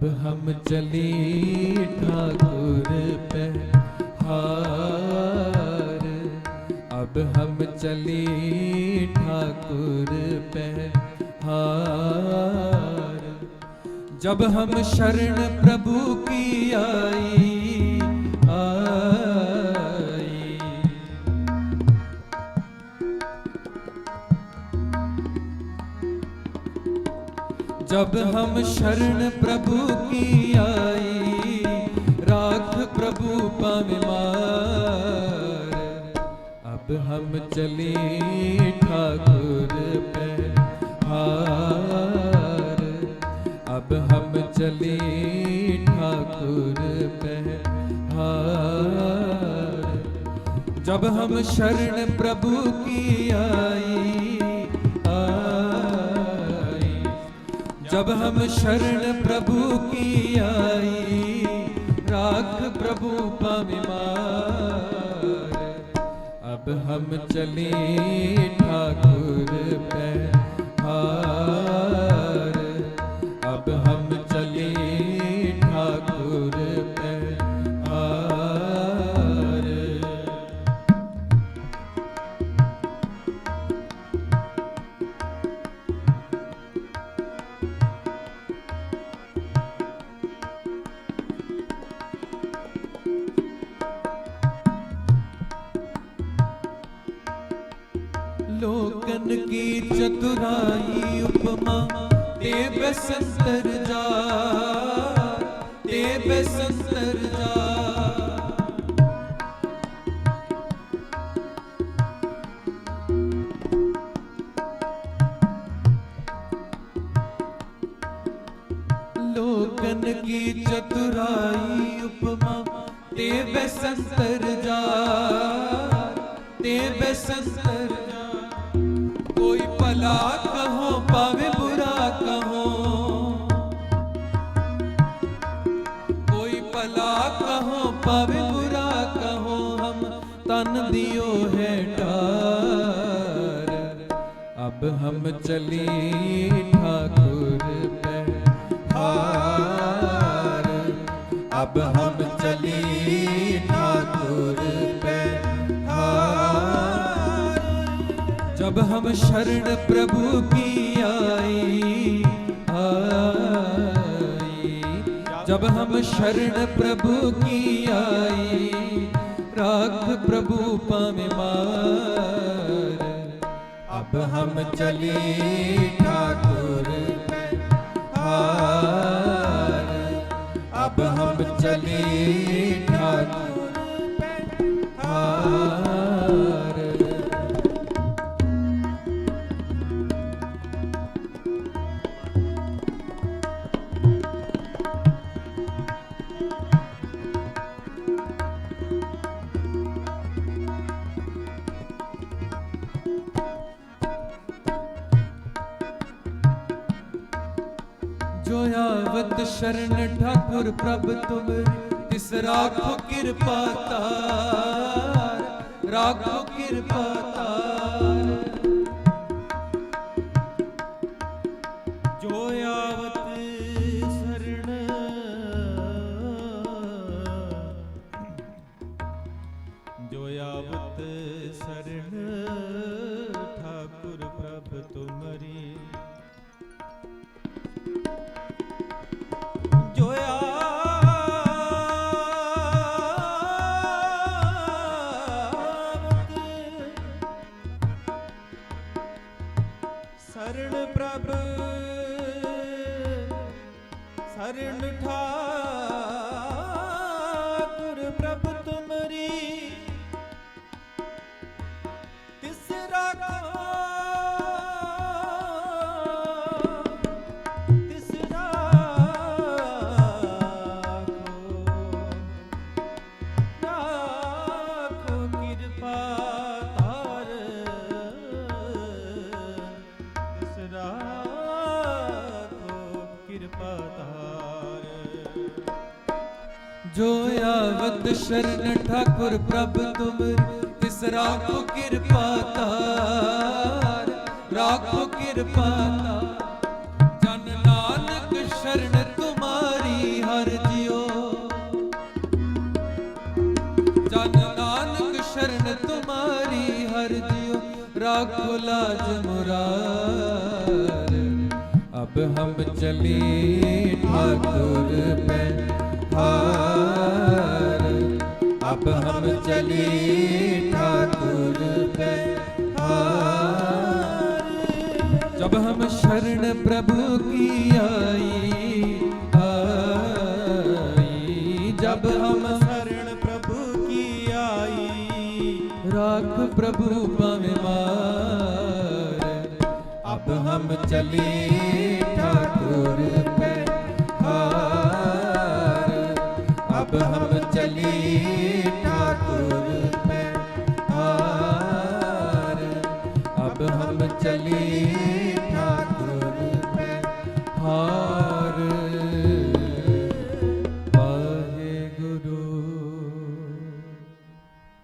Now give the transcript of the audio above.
अब हम चली ठाकुर पे हार अब हम चली ठाकुर पे हार जब हम शरण प्रभु की आई जब हम शरण प्रभु की आई राख प्रभु पावे मार अब हम चले ठाकुर पे हार अब हम चले ठाकुर पे हार जब हम शरण प्रभु की आई आई जब हम शरण प्रभु की आई राख प्रभु पावे मार अब हम चले ठाकुर ਕੀ ਚਤੁਰਾਈ ਉਪਮਾ? ਤੇ ਬਸੰਤਰ ਜਾ ਤੇ ਬਸੰਤਰ ਜਾ। ਲੋਕਨ ਕੀ ਚਤੁਰਾਈ ਉਪਮਾ? ਤੇ ਬਸੰਤਰ ਜਾ ਤੇ ਬਸੰਤਰ भला कहो पावे बुरा कहो हम तन दियो है डार अब हम चली ठाकुर पे हार अब हम चली ठाकुर पे हार जब हम शरण प्रभु की आई आई जब हम शरण प्रभु की आई राख प्रभु पावे मार अब हम चले ठाकुर पे हार अब हम चले ਜੋ ਆਵਤ ਸ਼ਰਨ ਠਾਕੁਰ ਪ੍ਰਭ ਤੁਮ, ਤਿਸ ਰਾਖੋ ਕਿਰਪਾ ਤਾਰ, ਰਾਖੋ ਕਿਰਪਾ ਤਾਰ। ਜੋ ਆਵਤ ਸ਼ਰਨ ਜੋ ਆਵਤ ਸ਼ਰਨ। ਸਰਣ ਪ੍ਰਭ ਸਰਣ ਠਾਕੁਰ ਜੋ ਆਵਤ ਸ਼ਰਨ ਠਾਕੁਰ ਪ੍ਰਭ ਤੁਮਰ ਤਿਸ ਰਾਖੋ ਕਿਰਪਾ ਤਾਰ, ਰਾਖੋ ਕਿਰਪਾ ਤਾਰ। ਜਨ ਨਾਨਕ ਸ਼ਰਨ ਤੁਮਾਰੀ ਹਰ ਜਿਓ ਜਨ ਨਾਨਕ ਸ਼ਰਨ ਤੁਮਾਰੀ ਹਰ ਜਿਓ ਰਾਖੋ ਲਾਜ ਮੁਰਾਰ। ਅਬ ਹਮ ਚਲੇ ਠਾਕੁਰ ਪੈ हार अब हम चले ठाकुर पे हार जब हम शरण प्रभु की आई आई जब हम शरण प्रभु की आई राख प्रभु पावे मार अब हम चले तब हम चली ठाकुर में हार अब हम चली